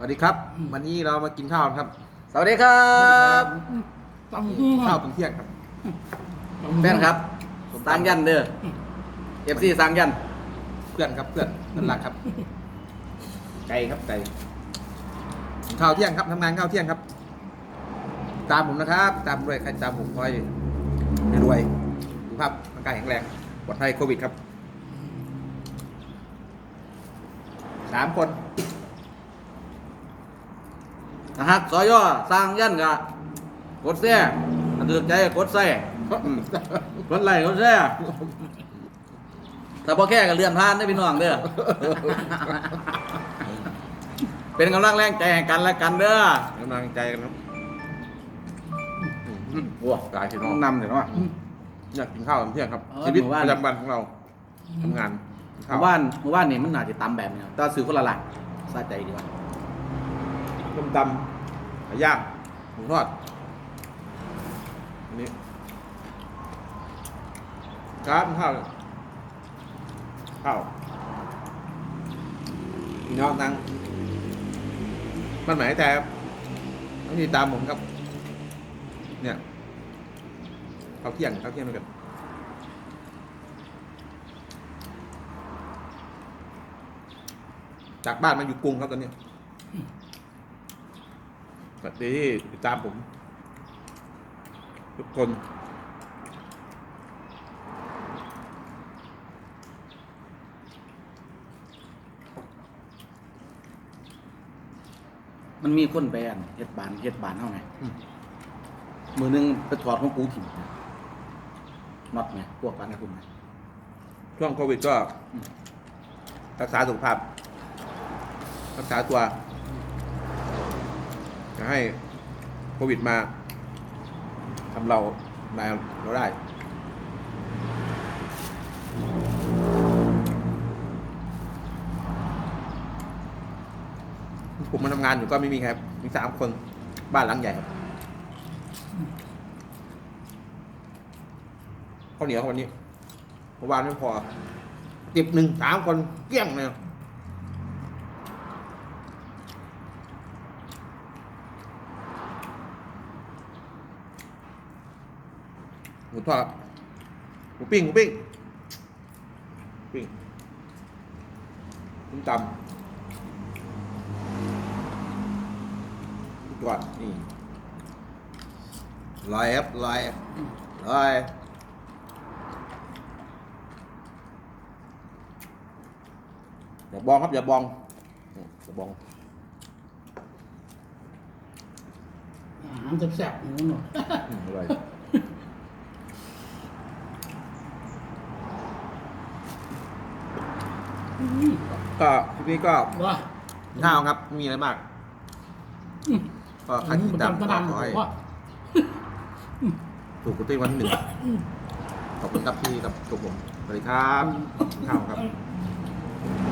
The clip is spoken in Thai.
วัสดีครับ วันนี้เรามากินข้าวครับ สวัสดีครับตำหูข้าวเป็นเที่ยงครับแฟนครับสร้างยันเด้อเอฟซีสร้างยัน เพื่อนครับเพื่อนเพื่อนรักครับ ไก่ครับไก่กินข้าวเที่ยงครับทำงานข้าวเที่ยงครับ ตามผมนะครับ ตามผมด้วยใครตามผมคอยรวยสุขภาพร่างกายแข็งแรงปลอดภัยโควิดครับสามคน นะฮะสอยอสร้างยันกะกดแซ่อันเดือดใจกดแซ่อืมกดไลค์กดแซ่ถ้าพอแค่กับเลื่อนผ่านได้อพี่น้องเด้อ เป็นกำลังแรงใจให้กันและกันเด้อกำลังใจกันครับโอ้กายพี่น้องนำเดี๋ยวว่าอยากกินข้าวเที่ยงครับเออชีวิตหมู่บ้านประจำวันของเราทำงานกินข้าเมื่วอวานเมื่อวานนี่มันน่าจะตำแบบนี้แต่ซื้อคนละหลักสะใจดีว่า ต้มตำไก่ย่างหมูทอดอันนี้ครับข้าวข้าวพี่น้องนั่งมันหมายแต่ต้องติดตามผมครับ เนี่ยข้าวเที่ยงข้าวเที่ยงด้วยกันจากบ้านมาอยู่กรุงครับตอนนี้ สวัสดีที่ติดตามผม ทุกคนมันมีคนแบนเฮ็ดบานเฮ็ดบานเท่าไงอืมมือหนึงไปถอดของกูถิ่มน็อตไงพวกบานกับคุณไงช่วงโควิดก็อืมรักษาสุขภาพ รักษาตัว จะให้โควิดมาทำเรานายเราได้ ผมมาทำงานอยู่ก็ไม่มีครับ มีสามคนบ้านหลังใหญ่ครับข้าวเหนียววันนี้เมื่อวานไม่พอติบหนึ่งสามคนเกลี้ยงเลย หมูทอดหมูปิ้งหมูปิ้งปิ้งต้มตำก่อนนี่ลอยครับลอยลอยอย่าบองครับ อย่าบองอย่าบองอาหารแซ่บๆหนูหน่อยอืมอร่อย ก็คลิปนี้ก็ว่าข้าวครับไม่มีอะไรมากอืมก็ใครติดตามตะก็ดันขอให้ว่าถูกกุฏิวันที่หนึ่งอืมขอบคุณครับที่กับตัวผมสวัสดีครับข้าวครับอ